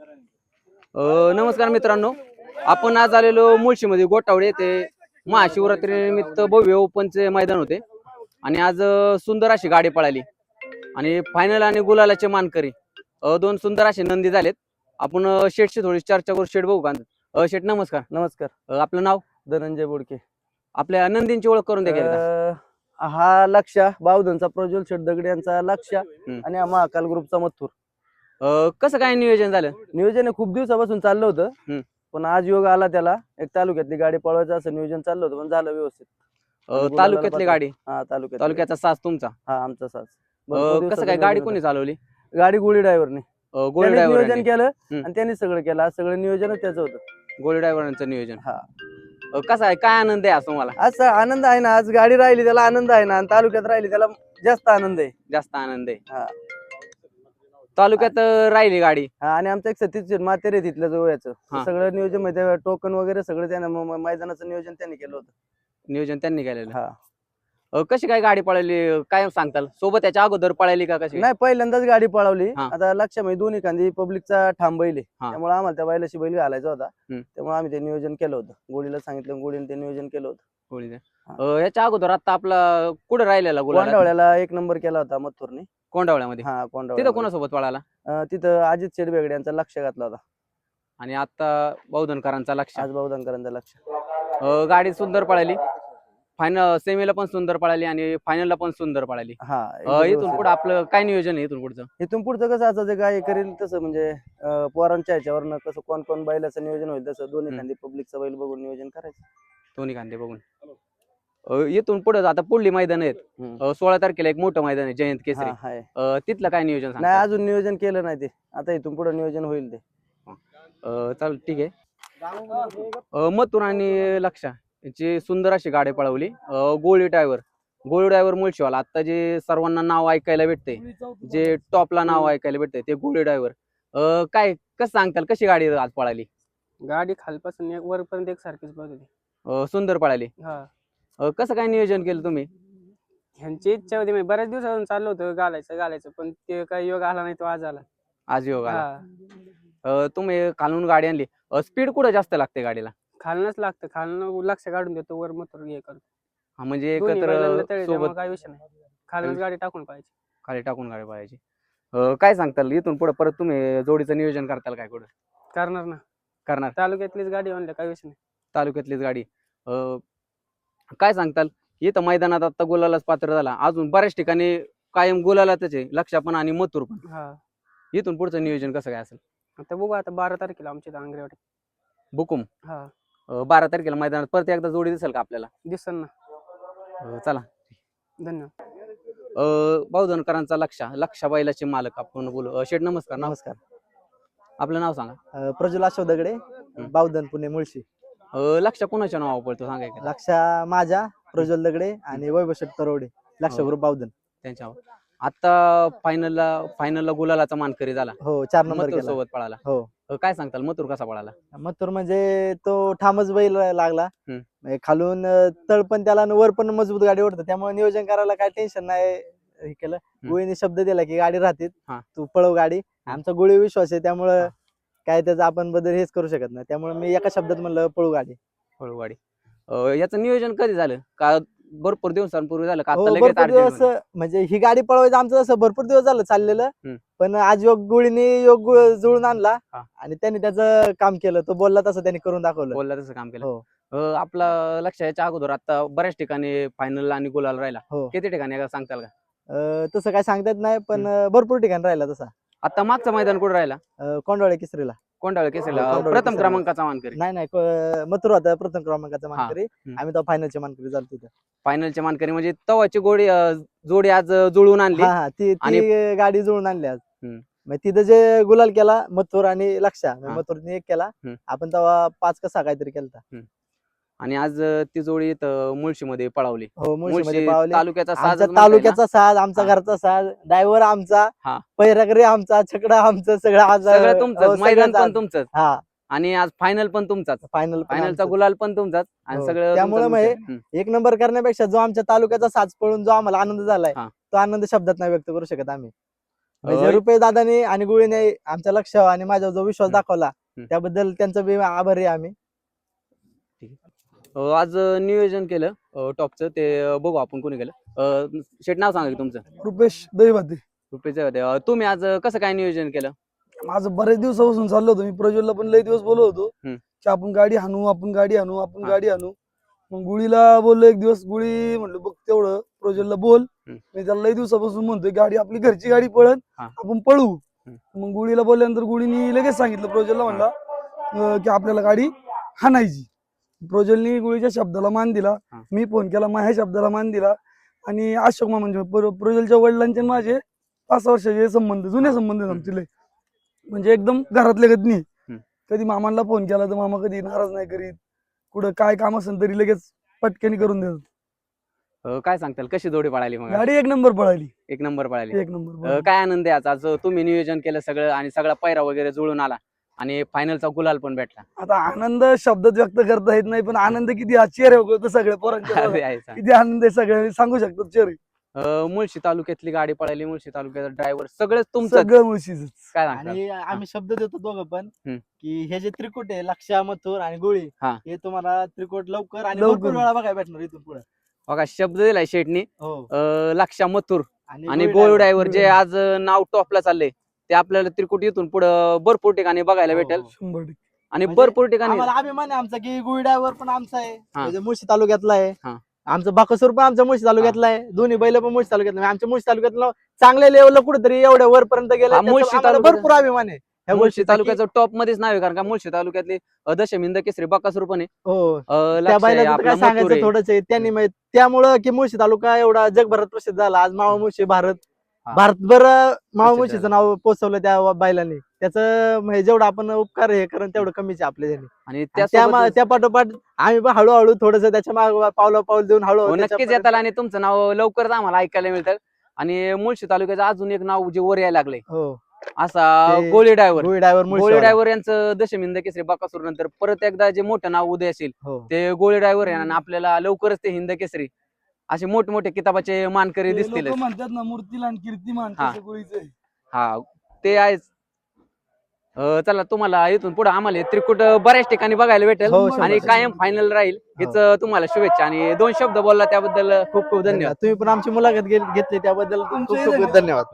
अ, नमस्कार मित्रांनो. आपण आज आलेलो मुळशीमध्ये गोटावडे येथे महाशिवरात्रीनिमित्त भव्य ओपनचे मैदान होते. आणि आज अ, सुंदर अशी गाडी पळाली. आणि फायनल आणि गुलालाचे मानकरी अ, दोन सुंदर असे नंदी झालेत. आपण अ, शेठशी थोडी चर्चा करू. शेठ बघू का? अ, शेठ नमस्कार. नमस्कार. अ, आपलं नाव? धनंजय बोडके. आपल्या नंदींची ओळख करून द्या की एकदा. अं, हा लक्ष बावधनचा प्रज्वल शेठ दगडे यांचा लक्ष. आणि हा महाकाल ग्रुपचा मथुर. अ, कसं काय नियोजन झालं? नियोजन हे खूप दिवसापासून चाललं हम्म. होतं पण आज योग आला त्याला. एक तालुक्यातली गाडी पळवायचं असं नियोजन चाललं होतं पण झालं व्यवस्थित. अ, गुलालाला तालुक्यातली. गाडी? हा तालुक्यात तालुक्याचा साज तुमचा? हा आमचा सास. अ, कसं दिवसाचं काय? गाडी नियोजन कोणी होतं. चालवली? गाडी गोळी ड्रायव्हरने. अ, गोळी त्यांनीच नियोजन ड्रायव्हर केलं हम्म. आणि त्यांनी सगळं केलं. आज सगळं नियोजनच त्याचं होतं. गोळी ड्रायव्हरांचं नियोजन. हा. अ, कसं आहे? काय आनंद आहे असं मला असं आनंद आहे ना आज गाडी राहिली त्याला आनंद आहे ना आणि तालुक्यात राहिली त्याला जास्त आनंद आहे. जास्त आनंद आहे. हा. तालुक्यात राहिली गाडी. हा आणि आमचं एक सतीश मातेरे आहे तिथल्या जवळचं हा. सगळं नियोजन म्हणजे टोकन वगैरे सगळं त्यानं म- म- मैदानाचं नियोजन त्यांनी केलं होतं. नियोजन त्यांनी केलेलं. हा. अ, कशी काय गाडी पळाली? अ, काय सांगताल? सोबत त्याच्या अगोदर पळाली का कशी? नाही पहिल्यांदाच गाडी पळवली. हा. आता लक्ष म्हणजे दोन्ही खांदी पब्लिकचा ठाम बैल आहे. त्यामुळे आम्हाला त्या बैलाशी बैल घालायचा होता. हम्म. त्यामुळे आम्ही ते नियोजन केलं होतं. गोडीला सांगितलं गोडीने ते नियोजन केलं होतं. अ, याच्या अगोदर आता आपला कुठे राहिलेला गुलाल कोंडावळ्याला एक नंबर केला होता मथुरने. कोंडावळ्यामध्ये? हा तिथं कोंडावळ्या कोणासोबत पळाला तिथं अजित शेड बेगडे यांचा लक्ष घातला होता. आणि आता बौद्धनकरांचा लक्ष. आज बहुधनकरांचा लक्ष. अ, गाडी सुंदर पळाली. फायनल सेमीला पण सुंदर पळाली आणि फायनलला पण सुंदर पळाली. हा अ, एकदम इथून व्यवस्थित. पुढे आपलं काय नियोजन आहे इथून पुढचं? इथून पुढचं कसं असं जे काय करेल तसं म्हणजे अं, पोरांच्या ह्याच्यावरनं कसं कोण कोण बैलाचं नियोजन होईल तसं दोन्ही हम्म. खांदी पब्लिकचं बैल बघून नियोजन करायचं. दोन्ही कांदे बघून. अ, इथून पुढे आता पुढली मैदान आहेत. अ, सोळा तारखेला एक मोठं मैदान आहे जयंत केसरी. हा, हाय. अ, तिथलं काय नियोजन नाही? अजून नियोजन केलं नाही ते. आता इथून पुढे नियोजन होईल ते. अ, चालेल ठीक आहे. अ, मथुर आणि लक्षा याची सुंदर अशी गाडी पळवली. अ, गोळी ड्रायव्हर गोळी ड्रायव्हर मुळशीवाला. आता जे सर्वांना नाव ऐकायला भेटते जे टॉपला नाव ऐकायला भेटते ते गोळी ड्रायव्हर काय कसं सांगताल कशी गाडी आज पळाली? गाडी खालपासून एक वरपर्यंत एक सारखीच होती. अ, सुंदर पळाली. हा. अ, कसं काय नियोजन केलं तुम्ही? ह्यांची इच्छा होती म्हणजे बऱ्याच दिवसापासून चाललं होतं घालायचं घालायचं पण ते काही योग आला नाही तो आज आला. आज योग आला. हा. अ, तुम्ही खालून गाडी आणली. स्पीड कुठं जास्त लागते गाडीला? खालनच लागतं खालनं लक्ष काढून देतो वर मथुर हे करतो. हा, म्हणजे दोन्ही बैलांना एकत्र तळे त्यामुळे सोबत काही विषय नाही. खालनच विषय- गाडी टाकून पाहिजे खाली टाकून गाडी पाहायची. अ, काय सांगताल इथून पुढे परत तुम्ही जोडीचं नियोजन करताल काय कुठं? करणार ना. करणार. तालुक्यातलीच गाडी आणल्या काही विषय नाही. तालुक्यातलीच गाडी. काय सांगताल? इथं मैदानात आता गुलालाच पात्र झाला. अजून बऱ्याच ठिकाणी कायम गुलालातच आहे लक्ष पण आणि मथुर पण. हा. इथून पुढचं नियोजन कसं काय असेल? आता बघू आता बारा तारखेला आमच्या इथं आंगरेवाडी बुकुम? हा. अ, बारा तारखेला मैदानात परत एकदा जोडी दिसेल का आपल्याला? दिसन ना. अ, चला. धन्यवाद. अ, लक्ष लक्ष बैलाचे मालक आपण बोलू. अ, शेठ नमस्कार नाव? नमस्कार. आपलं नाव सांगा. अं, प्रज्वल अशोक दगडे बावधन पुणे मुळशी. अ, लक्ष कोणाच्या नाव पडतो? सांगायचं लक्षा माझा प्रज्वल दगडे आणि वैभव शेठ तरवडे लक्ष हो. ग्रुप बावधन. त्यांच्यावर. आता फायनलला फायनलला गुलालाचा मानकरी झाला. हो चार नंबर मथुर केला. सोबत पळाला. हो. अ, काय सांगताल? मथुर कसा पळाला? मथुर म्हणजे तो ठामच बैल लागला. हम्म. म्हणजे खालून अं, तळ पण त्याला आणि वर पण मजबूत गाडी ओढतं. त्यामुळे नियोजन करायला काय टेन्शन नाही. हे केलं. गोळीने शब्द दिला की गाडी राहते. हा. तू पळव गाडी. आमचा गोळी विश्वास आहे. त्यामुळं हा. काय त्याचा आपण बदल हेच करू शकत नाही. त्यामुळे मी एका शब्दात म्हणलं पळू गाडी फळवाडी याचं नियोजन कधी झालं? का भरपूर दिवसांपूर्वी झालं का हो, आता लगेच भरपूर दिवसमध्ये? म्हणजे ही गाडी पळवायचं आमचं असं भरपूर दिवस झालं चाललेलं. पण आज योग गोळीने योग गु- जुळून आणला. हा. आणि त्यांनी त्याचं काम केलं. तो बोलला तसं त्यांनी करून दाखवलं. बोलला तसं काम केलं. हो. अ, आपला लक्ष याच्या अगोदर आता बऱ्याच ठिकाणी फायनल आणि गुलाल राहिला. हो. किती ठिकाणी का सांगताल का? अं, तसं काय सांगता येत नाही पण अं, भरपूर ठिकाणी राहिला तसा. आता मागचं मैदान कुठं राहिला? अं, कोंडवाळे किसरीला. कोंडाळ केसरीला. हो, प्रथम केसरीला. क्रमांकाचा मानकरी. नाही नाही क- मथुर होता प्रथम क्रमांकाचा मानकरी. हम्म. आम्ही तो फायनलचे मानकरी झालो तिथं. फायनलचे मानकरी म्हणजे तवाची गोडी अ, जोडी आज अ, जुळवून आणली. हा हा. ती आणि- ती गाडी जुळून आणली आज. हम्म. मग तिथं जे गुलाल केला मथुर आणि लक्षा हा. मथुरने एक केला. हम्म. आपण तेव्हा पाच कसा काहीतरी केलता. आणि आज ती जोडी इथं मुळशीमध्ये पळावली हो मुळशीमध्ये मुळशी पावले तालुक्याचा ना? तालुक्याचा साज आमचा हा. घरचा साज ड्रायव्हर आमचा हा. पैरागरी आमचा छकडा आमचं सगळं आज सगळं हो, तुमचं सगळंच मैदान पण. तुमचंच हा आणि आज फायनल पण तुमचाच फायनल फायनलचा गुलाल पण तुमचाच आणि हो. सगळं त्यामुळं मग तुमचं. हम्म. एक नंबर करण्यापेक्षा जो आमच्या तालुक्याचा साज पळून जो आम्हाला आनंद झालाय हा. तो आनंद शब्दात नाही व्यक्त करू शकत आम्ही म्हणजे होय. रुपेश दादाने आणि गुळीने आमच्या लक्ष आणि माझ्यावर जो विश्वास हम्म. दाखवला हम्म. त्याबद्दल त्यांचा बी आभारी आहे आम्ही आज नियोजन केलं टॉपचं. ते बघू आपण कोणी केलं. शेट नाव सांगा की तुमचं. रुपेश होते अ, तुम्ही आज कसं काय नियोजन केलं? माझं बरेच दिवसापासून चाललो होतो. मी प्रज्वलला पण लई दिवस बोलत होतो. की आपण गाडी हाणू आपण गाडी हाणू आपण. गाडी हाणू. मग गुळीला बोललो एक दिवस गुळी म्हणलं बघ तेवढं प्रज्वलला बोल. मी त्याला लई दिवसापासून म्हणतोय गाडी आपली घरची गाडी पळत. आपण पळू. मग गुळीला बोलल्यानंतर गुळीनी लगेच सांगितलं प्रज्वलला म्हणला की आपल्याला गाडी हाणायची. प्रज्वलनी गुळीच्या शब्दाला मान दिला. हा. मी फोन केला माझ्या शब्दाला मान दिला. आणि अशोक मामा म्हणजे प्र- प्रज्वलच्या वडिलांचे आणि माझे पाच वर्षाचे संबंध जुने संबंध आहेत आमचे लय. म्हणजे एकदम घरातले हम्म. कधी मामांना फोन केला तर मामा कधी नाराज नाही करीत. कुठं काय काम असेल तरी लगेच पटकनी करून देतात. अ, काय सांगताल? कशी जोडी पळाली मग? आज? गाडी एक नंबर पळाली. एक नंबर पळाली. एक नंबर अ. काय आनंद आहे आज? आज तुम्ही नियोजन केलं सगळं आणि सगळा पैरा वगैरे जुळून आला. आणि फायनलचा गुलाल पण भेटला. आता आनंद शब्दात व्यक्त करता येत नाही पण आनंद किती हा चेहरे होतो सगळे पोरांच्या अरे. किती आनंद आहे सगळे सांगू शकतो चेहरे. अ, मुळशी तालुक्यातली गाडी पळाली मुळशी तालुक्याचा ड्रायव्हर सगळंच तुमचं सगळं मुळशीच काय आणि आम्ही शब्द देतो दोघं पण हम्म. की हे जे त्रिकुट आहे लक्षा मथुर आणि गुळी हा. हे तुम्हाला त्रिकुट लवकर आणि लवकर. भरपूर वेळा बघायला भेटणार इथून पुढे. बघा शब्द दिलाय शेटनी हो. अ, लक्षा मथुर आणि गुळी. ड्रायव्हर जे आज अ, नाव टॉपला चाललंय. ते आपल्याला त्रिकुट इथून पुढे भरपूर ठिकाणी बघायला हो, भेटेल हो. शंभर टक्के आणि म्हणजे भरपूर ठिकाणी आम्हाला अभिमान आहे आमचा की गुळी ड्रायव्हर पण आमचा आहे. म्हणजे मुळशी तालुक्यातला आहे हा. आमचं बाकसूर पण आमच्या मुळशी तालुक्यातला आहे दोन्ही बैल पण मुळशी तालुक्यातला आहे. आमच्या मुळशी तालुक्यातला चांगल्या लेवलला कुठेतरी एवढ्या वरपर्यंत गेलं हा, मुळशी तालुक्यात- भरपूर अभिमान आहे ह्या मुळशी गोष्टीचा की- तालुक्याचं टॉप मध्येच नाव आहे कारण का मुळशी तालुक्यातले अ, दशमिंद केसरी बकासूर पण आहे हो अ, त्या लक्ष आहे, बैलाचं तर आपला काय मथुर सांगायचं आहे. थोडंच आहे त्यांनी माहित- त्यामुळं की मुळशी तालुका एवढा जगभरात प्रसिद्ध झाला आज मावळ मुळशी भारत. भारतभर झालं. नाव पोचवलं त्या बैलांनी त्याचं म्हणजे जेवढं आपण उपकार हे करण तेवढं कमीच आपल्या. आणि त्या पाठोपाठ आम्ही पण हळूहळू थोडस त्याच्या माग पावलं पाऊल देऊन हो, हळूहळू नक्कीच त्याच्यापर्यंत- येताल आणि तुमचं नाव लवकरच आम्हाला ऐकायला मिळतं. आणि मुळशी तालुक्याचं अजून एक नाव जे वर यायला लागलंय. हो. असा गोळी ड्रायव्हर. गोळी ड्रायव्हर गोळी ड्रायव्हर यांचं दशमिंद केसरी बकासूर नंतर परत एकदा जे मोठं नाव उदय असेल हो. ते गोळी ड्रायव्हर आहे आणि आपल्याला लवकरच ते हिंद केसरी. असे मोठमोठे किताबाचे मानकरी दिसतील लोकं म्हणतात ना मूर्तीला कीर्तिमान हा. हा ते आहेच. अं, चला तुम्हाला इथून पुढे आम्हाला हे त्रिकुट बऱ्याच ठिकाणी बघायला भेटेल हो, शंभर आणि टक्के. कायम फायनल राहील. हेच तुम्हाला शुभेच्छा. आणि दोन शब्द बोलला त्याबद्दल खूप खूप धन्यवाद. तुम्ही पण आमची मुलाखत घेत- घेतली त्याबद्दल खूप खूप. धन्यवाद.